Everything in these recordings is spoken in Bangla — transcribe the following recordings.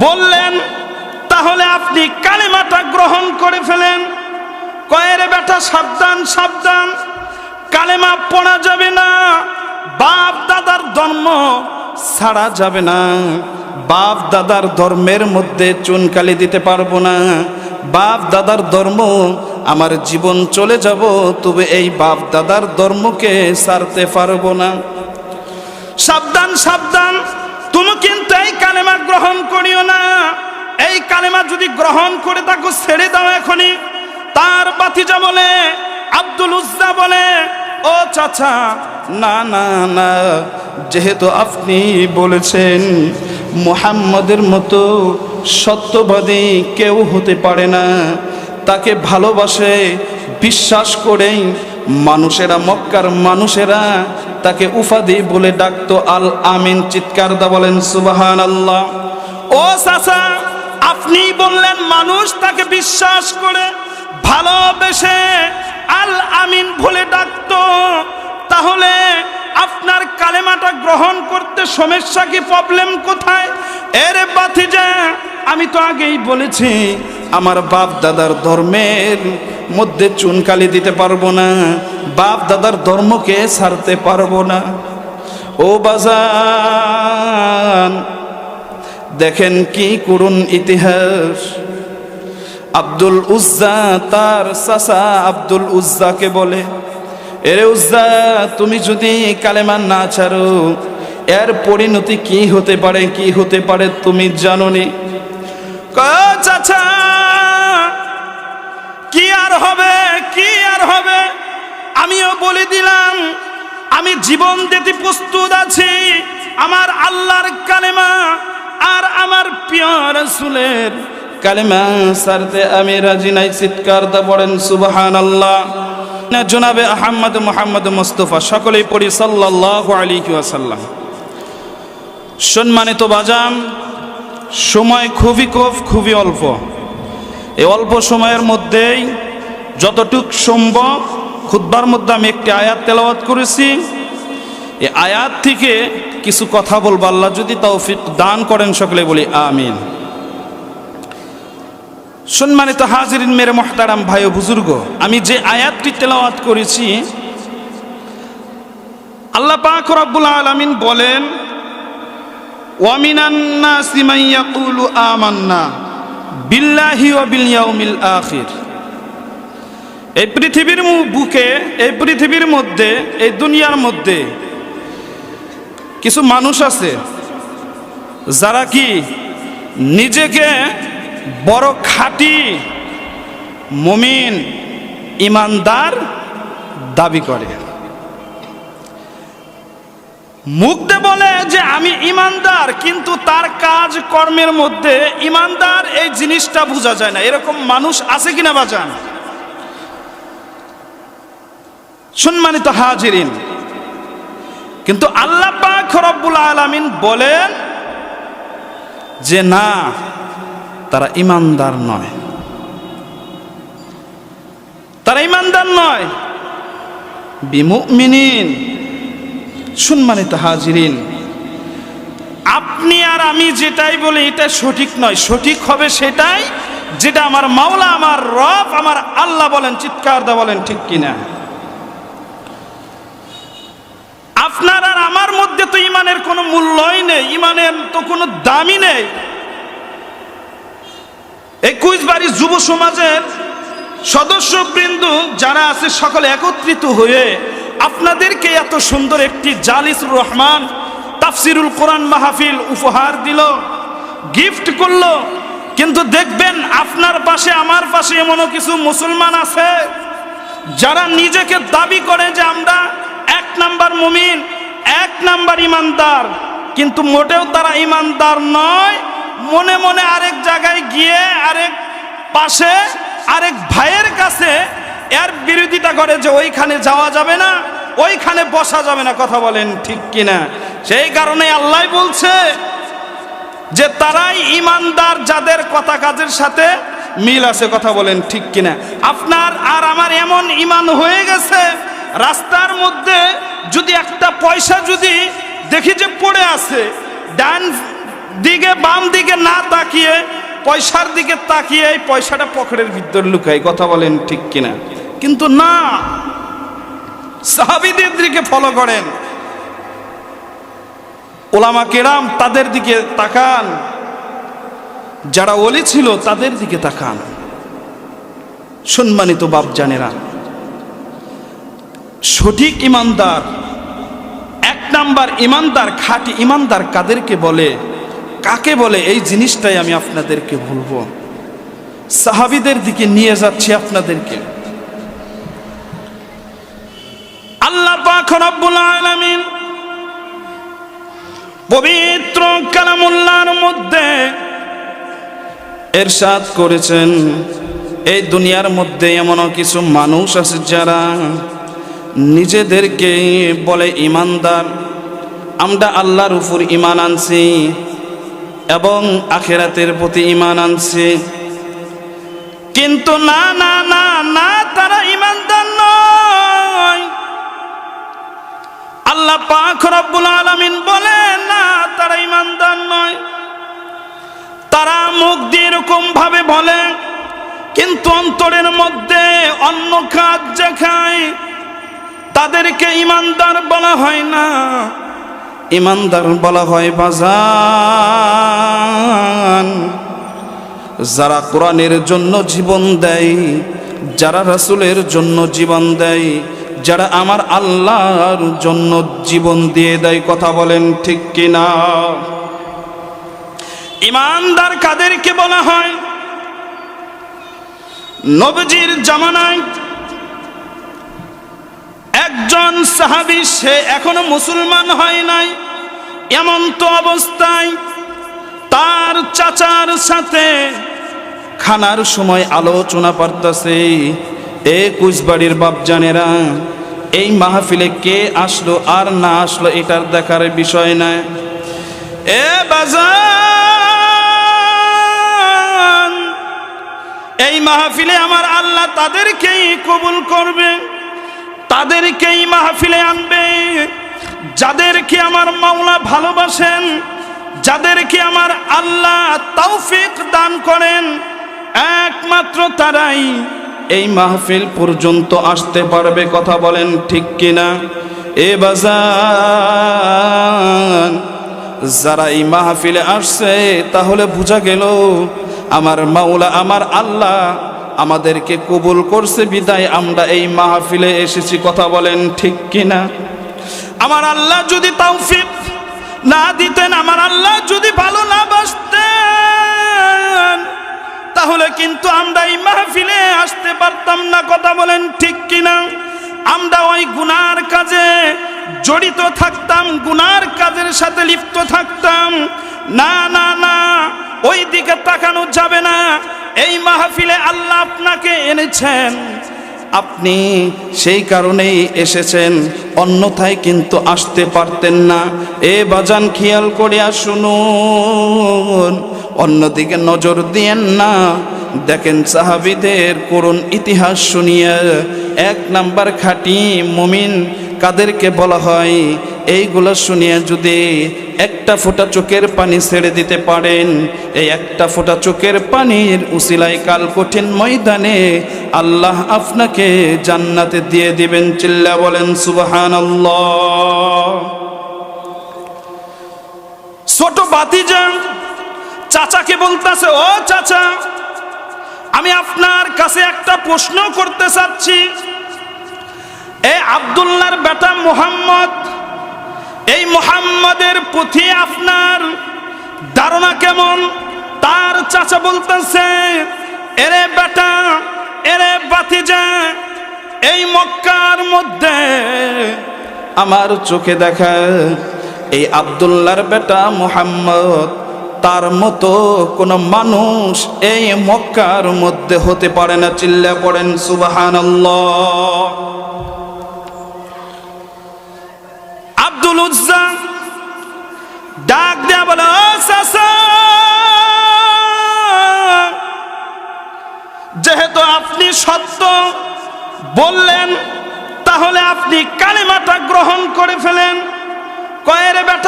বললেন, তাহলে আপনি কালেমাটা গ্রহণ করে ফেলেন। কয়ের বেটা, সাবধান সাবধান। কালেমা পড়া যাবে না। বাপ দাদার ধর্ম ছাড়া যাবে না। বাপ দাদার ধর্মের মধ্যে চুনকালি দিতে পারব না। বাপ দাদার ধর্ম, আমার জীবন চলে যাব, তবে এই বাপ দাদার ধর্মকে সারতে পারব না। সাবধান সাবধান। কালেমা যদি গ্রহণ করে তাকে ছেড়ে দাও এখনই। তার বাতিজা বলে, আব্দুল উজ্জা বলে, ও চাচা, না না না, যেহেতু আপনি বলেছেন মুহাম্মদের মতো সত্যবাদী কেউ হতে পারে না, তাকে ভালোবাসে, বিশ্বাস করেই মানুষেরা, মক্কার মানুষেরা তাকে উফাদি বলে ডাকতো আল আমিন। চিৎকার দা বলেন সুবাহান আল্লাহ ও চাচা আপনি বললেন, মানুষ তাকে বিশ্বাস করে ভালোবেসে আল আমিন ভুলে ডাকতো। তাহলে আপনার কালেমাটা গ্রহণ করতে সমস্যা কি প্রবলেম কোথায়? এর বাতিজা, আমি তো আগেই বলেছি, আমার বাপ দাদার ধর্মের মধ্যে চুনকালি দিতে পারব না, বাপ দাদার ধর্মকে ছাড়তে পারব না। ও বাজান দেখেন কি করুন ইতিহাস। আব্দুল উজ্জা তার সাসা আব্দুল উজ্জাকে বলে, এরে উজ্জা, তুমি যদি কালেমা না ছাড়ো, এর পরিণতি কি হতে পারে, কি হতে পারে তুমি জানোনি? চাচা, কি আর হবে, কি আর হবে? আমিও বলে দিলাম, আমি জীবন দিতে প্রস্তুত আছি, আমার আল্লাহর কালেমা আমার প্রিয় রসুলের কালেমা সারতে আমি রাজি নাই, চিৎকার দা পড়েন সুবাহান আল্লাহ জনাবে আহম্মদ মোহাম্মদ মুস্তফা, সকলেই পড়ি সাল্লাহ আলী ওয়াসাল্লাম। সম্মানিত বাজাম সময় খুবই কম, খুবই অল্প। এই অল্প সময়ের মধ্যেই যতটুক সম্ভব, খুদ্বার মধ্যে আমি একটি আয়াত তেলাওয়াত করেছি। এই আয়াত থেকে কিছু কথা বলব। আল্লাহ যদি তৌফিক দান করেন সকলে বলি আমিন। সম্মানিত হাজিরিন, মেরে মহতারাম ভাই ও বুজুর্গ, আমি যে আয়াতটি তেলাওয়াত করেছি, আল্লাহ পাক রব্বুল আলামিন বলেন ওয়ামিনান নাসি মান ইয়াকুলু আমান্না বিল্লাহি ওয়া বিল ইয়াউমিল আখির। এই পৃথিবীর বুকে, এই পৃথিবীর মধ্যে, এই দুনিয়ার মধ্যে কিছু মানুষ আছে যারা কি নিজেকে বড় খাঁটি মমিন ইমানদার দাবি করে। মুখতে বলে যে আমি ইমানদার, কিন্তু তার কাজ কর্মের মধ্যে ইমানদার এই জিনিসটা বোঝা যায় না। এরকম মানুষ আছে কিনা বাজান সম্মানিত হাজিরিন কিন্তু আল্লাহ পাক রব্বুল আলামিন বলেন যে না, তারা ইমানদার নয়। তারা ইমানদার নয়। বিমুমিনিন সম্মানিত হাজিরিন। আপনি আর আমি যেটাই বলি, এটা সঠিক নয়। সঠিক হবে সেটাই যেটা আমার মাওলা, আমার রব, আমার আল্লাহ বলেন, চিৎকার দা বলেন, ঠিক কিনা? আপনার আর আমার মধ্যে তো ইমানের কোনো মূল্যই নেই, ইমানের তো কোনো দামই নেই। একুশ বাড়ি যুব সমাজের সদস্যবৃন্দ যারা আছে, সকলে একত্রিত হয়ে আপনাদেরকে এত সুন্দর একটি জালিসুর রহমান তাফসিরুল কোরআন মাহফিল উপহার দিল, গিফট করল। কিন্তু দেখবেন আপনার পাশে, আমার পাশে এমনও কিছু মুসলমান আছে, যারা নিজেকে দাবি করে যে আমরা নাম্বার মুমিন, এক নাম্বার ইমানদার। কিন্তু মোটেও তারা ইমানদার নয়, মনে মনে আরেক জায়গায় গিয়ে আরেক পাশে আরেক ভাইয়ের কাছে এর বিরোধিতা করে যে ওইখানে যাওয়া যাবে না, ওইখানে বসা যাবে না, কথা বলেন ঠিক কিনা? সেই কারণে আল্লাহ বলছে যে তারাই ইমানদার যাদের কথা কাজের সাথে মিল আছে, কথা বলেন ঠিক কিনা? আপনার আর আমার এমন ইমান হয়ে গেছে রাস্তার মধ্যে যদি একটা পয়সা যদি দেখি যে পড়ে আছে, ডান দিকে, বাম দিকে না তাকিয়ে, পয়সার দিকে তাকিয়ে এই পয়সাটা পকেটের ভিতর লুকাই কথা বলেন ঠিক কিনা? কিন্তু না। সাহাবিদের দিকে ফলো করেন। ওলামা কেরাম তাদের দিকে তাকান। যারা ওলি ছিল তাদের দিকে তাকান। সম্মানিত বাপ জানেরা সঠিক ইমানদার। এক নাম্বার ইমানদার, খাঁটি ইমানদার কাদেরকে বলে? কাকে বলে? এই জিনিসটাই আমি আপনাদেরকে বলব। সাহাবিদের দিকে নিয়ে যাচ্ছি আপনাদেরকে। আল্লাহ পবিত্র কালামুল্লাহর মধ্যে এরশাদ করেছেন। এই দুনিয়ার মধ্যে এমনও কিছু মানুষ আছে যারা নিজেদেরকে বলে ইমানদার। আমরা আল্লাহর উপর ইমান আনছি এবং আখেরাতের প্রতি ইমান আনছি। কিন্তু না না না না, তারা ইমানদার নয়। আল্লাহ পাক রব্বুল আলামিন বলে, না, তারা ইমানদার নয়। তারা মুখ দিয়ে এরকম ভাবে বলে, কিন্তু অন্তরের মধ্যে অন্য কাজ দেখায়। তাদেরকে ইমানদার বলা হয় না। ইমানদার বলা হয় বাজান। যারা কোরআনের জন্য জীবন দেয়, যারা রাসূলের জন্য জীবন দেয়, যারা আমার আল্লাহর জন্য জীবন দিয়ে দেয়, কথা বলেন ঠিক কিনা? ইমানদার কাদেরকে বলা হয়? নবজির জামানায় একজন সাহাবি, সে এখনও মুসলমান হয় নাই। এমন তো অবস্থায় তার চাচার সাথে খানার সময় আলোচনা করতেছে। এ কুচবাড়ির বাপজানেরা, এই মাহফিলে কে আসলো আর না আসলো এটার দেখার বিষয় না এ বাজান, এই মাহফিলে আমার আল্লাহ তাদেরকেই কবুল করবে। তাদেরকেই মাহফিলে আনবে। যাদেরকে আমার মাওলা ভালোবাসেন, যাদেরকে আমার আল্লাহ তৌফিক দান করেন, একমাত্র তারাই এই মাহফিল পর্যন্ত আসতে পারবে কথা বলেন ঠিক কিনা? এ বাজান, যারা এই মাহফিলে আসছে, তাহলে বোঝা গেল আমার মাওলা, আমার আল্লাহ আমাদেরকে কবুল করছে, বিদায়। আমরা এই মাহফিলে এসেছি, কথা বলেন ঠিক কিনা? আমার আল্লাহ যদি তৌফিক না দিতেন, আমার আল্লাহ যদি ভালো না বাসতেন, তাহলে কিন্তু আমরা এই মাহফিলে আসতে পারতাম না, কথা বলেন ঠিক কিনা? আমরা ওই গুনার কাজে জড়িত থাকতাম, গুনার কাজের সাথে লিপ্ত থাকতাম। না না না, ওই দিকে তাকানো যাবে না। এই মাহফিলে আল্লাহ আপনাকে এনেছেন। আপনি সেই কারণেই এসেছেন, অন্যথায় কিন্তু আসতে পারতেন না। এ বাজান খেয়াল করিয়া শুনুন অন্যদিকে নজর দিয়েন না। দেখেন সাহাবিদের করুন ইতিহাস শুনিয়া, এক নাম্বার খাঁটি মুমিন কাদেরকে বলা হয়? এইগুলো শুনিয়া যদি একটা ফোঁটা চোখের পানি ছেড়ে দিতে পারেন, এই একটা ফোঁটা চোখের পানির উসিলাই কাল কঠিন ময়দানে আল্লাহ আপনাকে জান্নাতে দিয়ে দিবেন, চিল্লা বলেন সুবাহান ছোট বাতিজা চাচাকে বলতেছে, ও চাচা, আমি আপনার কাছে একটা প্রশ্ন করতে চাচ্ছি। এ আবদুল্লাহর বেটা মোহাম্মদ এই মোহাম্মদের প্রতি আপনার ধারণা কেমন? তার চাচা বলতেছে, এরে বেটা, এরে বাতিজা এই মক্কার মধ্যে আমার চোখে দেখা এই আবদুল্লাহর বেটা মোহাম্মদ, তার মতো কোন মানুষ এই মক্কার মধ্যে হতে পারে না। চিল্লা পড়েন, সুবাহানাল্লাহ। আব্দুল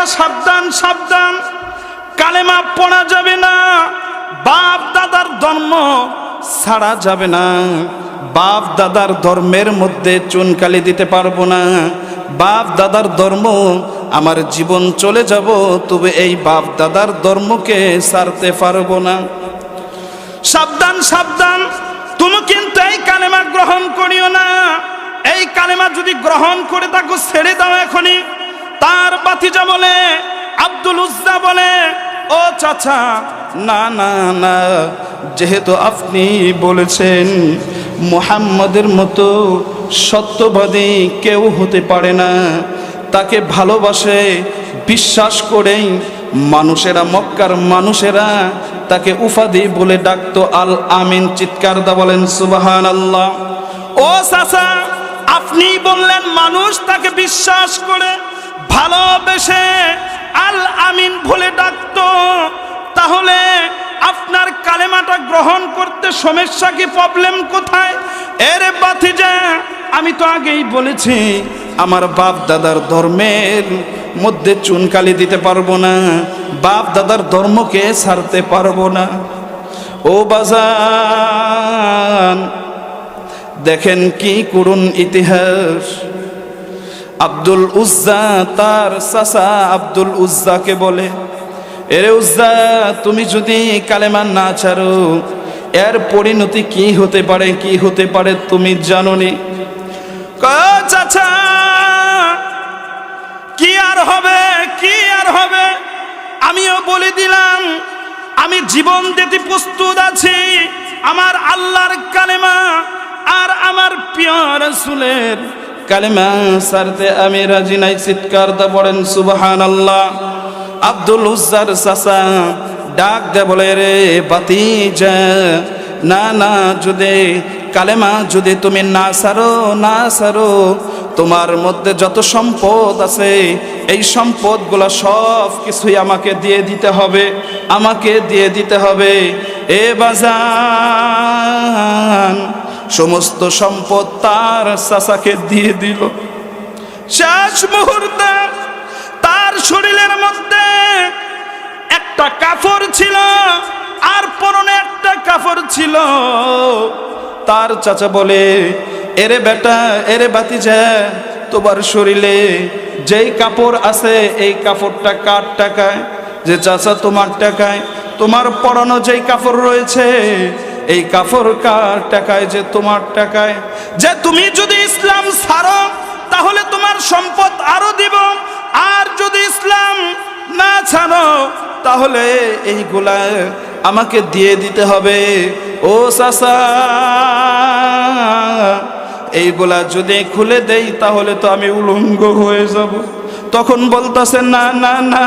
বেটা সাবধান সাবধান। কালেমা পড়া যাবে না। বাপ দাদার ধর্ম ছাড়া যাবে না। বাপ দাদার ধর্মের মধ্যে চুনকালি দিতে পারব না। বাপ দাদার ধর্ম, আমার জীবন চলে যাব, তবে এই বাপ দাদার ধর্মকে সারতে পারব না। সাবধান সাবধান। তুমি কিন্তু এই কালেমা গ্রহণ করিও না। এই কালেমা যদি গ্রহণ করে তাকে ছেড়ে দাও এখনই। তার বাতিজা বলে, আব্দুল উজ্জা বলে, ও চাচা, না না না, যেহেতু আপনি বলেছেন মুহাম্মদের মতো সত্যবাদী কেউ হতে পারে না, তাকে ভালোবাসে, বিশ্বাস করেই মানুষেরা, মক্কার মানুষেরা তাকে উফাদি বলে ডাকতো আল আমিন চিৎকার দা বলেন সুবাহান আল্লাহ ও চাচা, আপনি বললেন মানুষ তাকে বিশ্বাস করে ভালোবেসে আল আমিন বলে ডাকতো। তাহলে আপনার কালেমাটা গ্রহণ করতে সমস্যা কি প্রবলেম কোথায়? এর বাতিজা, আমি তো আগেই বলেছি, আমার বাপ দাদার ধর্মের মধ্যে চুনকালি দিতে পারব না বাপ দাদার ধর্মকে ছাড়তে পারব না। ও বাজান, দেখেন কি করুন ইতিহাস। আব্দুল উজ্জা তার সাসা আব্দুল উজ্জাকে বলে, এরে উজ্জা, তুমি যদি কালেমা না ছাড়ো, এর পরিণতি কি হতে পারে, কি হতে পারে তুমি জানোনি? কয়, চাচা, কি আর হবে, কি আর হবে? আমিও বলে দিলাম, আমি জীবন দিতে প্রস্তুত আছি, আমার আল্লাহর কালেমা আর আমার প্রিয় রসুলের কালেমা সারতে আমি রাজি নাই চিৎকার দা পড়েন সুবহান আল্লাহ আব্দুল উজ্জার চাচা ডাক দে বলে, রে বাতি না না, যদি কালেমা যদি তুমি না সারো না সারো, তোমার মধ্যে যত সম্পদ আছে, এই সম্পদগুলো সব কিছুই আমাকে দিয়ে দিতে হবে, আমাকে দিয়ে দিতে হবে। এ বাজান সমস্ত সম্পদ তার চাচাকে দিয়ে দিল। শেষ মুহূর্তে তার শরীরের মধ্যে একটা কাপড় ছিল, আর পরনে একটা কাপড় ছিল। তার চাচা বলে, এরে বেটা, এরে বাতিজা, তোমার শরীরে যেই কাপড় আছে, এই কাপড়টা কার টাকায়? যে চাচা তোমার টাকায়, তোমার পরানো যেই কাপড় রয়েছে এই কাপড় কার টাকায়, যে তোমার টাকায়? যে তুমি যদি ইসলাম ছাড়ো, তাহলে তোমার সম্পদ আরও দিব। আর যদি ইসলাম না ছাড়ো, তাহলে এইগুলা আমাকে দিয়ে দিতে হবে। ও চাচা, এইগুলা যদি খুলে দেই, তাহলে তো আমি উলঙ্গ হয়ে যাব। তখন বলতেছে, না না না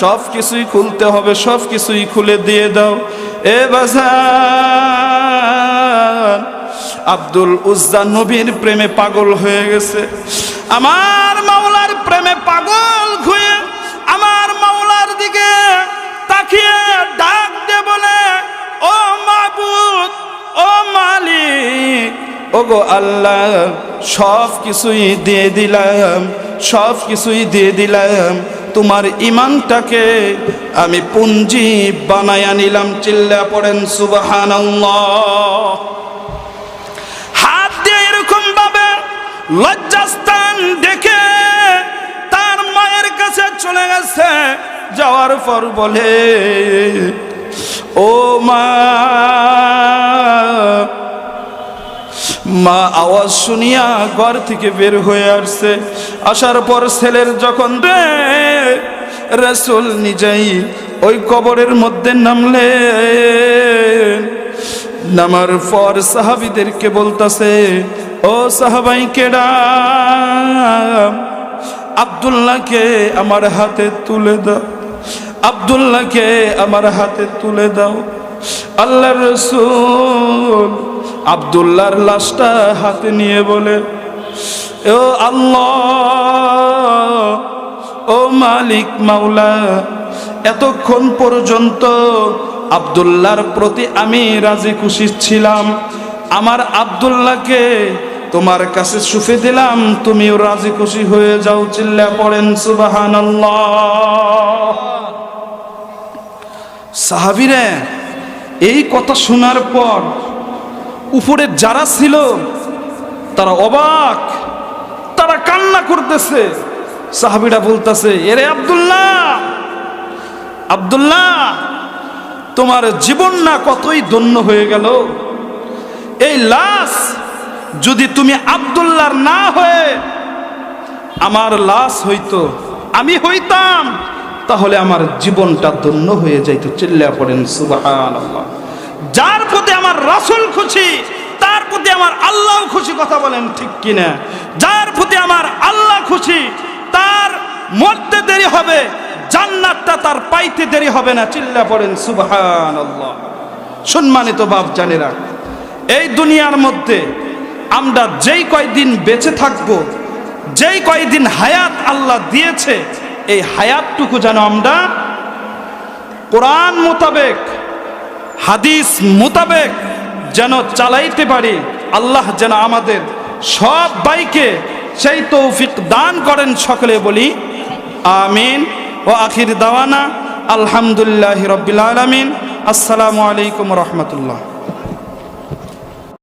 সব কিছুই খুলতে হবে সব কিছুই খুলে দিয়ে দাও। এ বাজার, আব্দুল উজ্জা নবীর প্রেমে পাগল হয়ে গেছে। আমার মাওলার প্রেমে পাগল হয়ে আমার মাওলার দিকে তাকিয়ে ডাক দে বলে, ও মাবুদ, ও মালিক, ওগো আল্লাহ সব কিছুই দিয়ে দিলাম সব কিছুই দিয়ে দিলাম তোমার ইমানটাকে আমি পুঞ্জি বানায়া নিলাম, চিল্লা পড়েন সুবাহান হাত দিয়ে এরকম ভাবে লজ্জাস্থান দেখে তার মায়ের কাছে চলে গেছে, যাওয়ার পর বলে, ও মা মা আওয়াজ শুনিয়া ঘর থেকে বের হয়ে আসছে। আসার পর ছেলের যখন রে, রসুল নিজেই ওই কবরের মধ্যে নামলে নামার পর সাহাবিদেরকে বলতাছে, ও সাহাবাই কেডা আবদুল্লাহকে আমার হাতে তুলে দাও। আবদুল্লাহকে আমার হাতে তুলে দাও। আল্লাহ রসুল আবদুল্লাহর লাশটা হাতে নিয়ে বলে ও আল্লাহ, ও মালিক মাওলা, এতক্ষণ পর্যন্ত আবদুল্লাহর প্রতি আমি রাজি খুশি ছিলাম। আমার আবদুল্লাহকে তোমার কাছে সুফে দিলাম, তুমিও রাজি খুশি হয়ে যাও, চিল্লা পড়েন সুবাহান সাহাবিরে এই কথা শোনার পর উপরে যারা ছিল, তারা অবাক, তারা কান্না করতেছে। সাহাবিরা বলতেছে, এরে আব্দুল্লাহ আব্দুল্লাহ, তোমার জীবন না কতই ধন্য হয়ে গেল? এই লাশ যদি তুমি আব্দুল্লাহর না হয়ে আমার লাশ হইতো, আমি হইতাম, তাহলে আমার জীবনটা ধন্য হয়ে যাইতো। চিল্লা পড়েন সুবাহান যার প্রতি আমার রাসুল খুশি, তার প্রতি আমার আল্লাহ খুশি কথা বলেন ঠিক কিনা? যার প্রতি আমার আল্লাহ খুশি, তার মরতে দেরি হবে, জান্নাতটা তার পাইতে দেরি হবে না, চিল্লা পড়েন সুবহান আল্লাহ সম্মানিত বাপ জানেরা, এই দুনিয়ার মধ্যে আমরা যেই কয়দিন বেঁচে থাকব, যেই কয়দিন হায়াত আল্লাহ দিয়েছে, এই হায়াতটুকু যেন আমরা কোরআন মোতাবেক হাদিস মোতাবেক যেন চালাইতে পারি, আল্লাহ যেন আমাদের সব বাইকে সেই তৌফিক দান করেন সকলে বলি, আমিন। ও আখির দাওয়ানা, আলহামদুলিল্লাহ রবিল আলমিন। আসসালামু আলাইকুম রহমতুল্লাহ।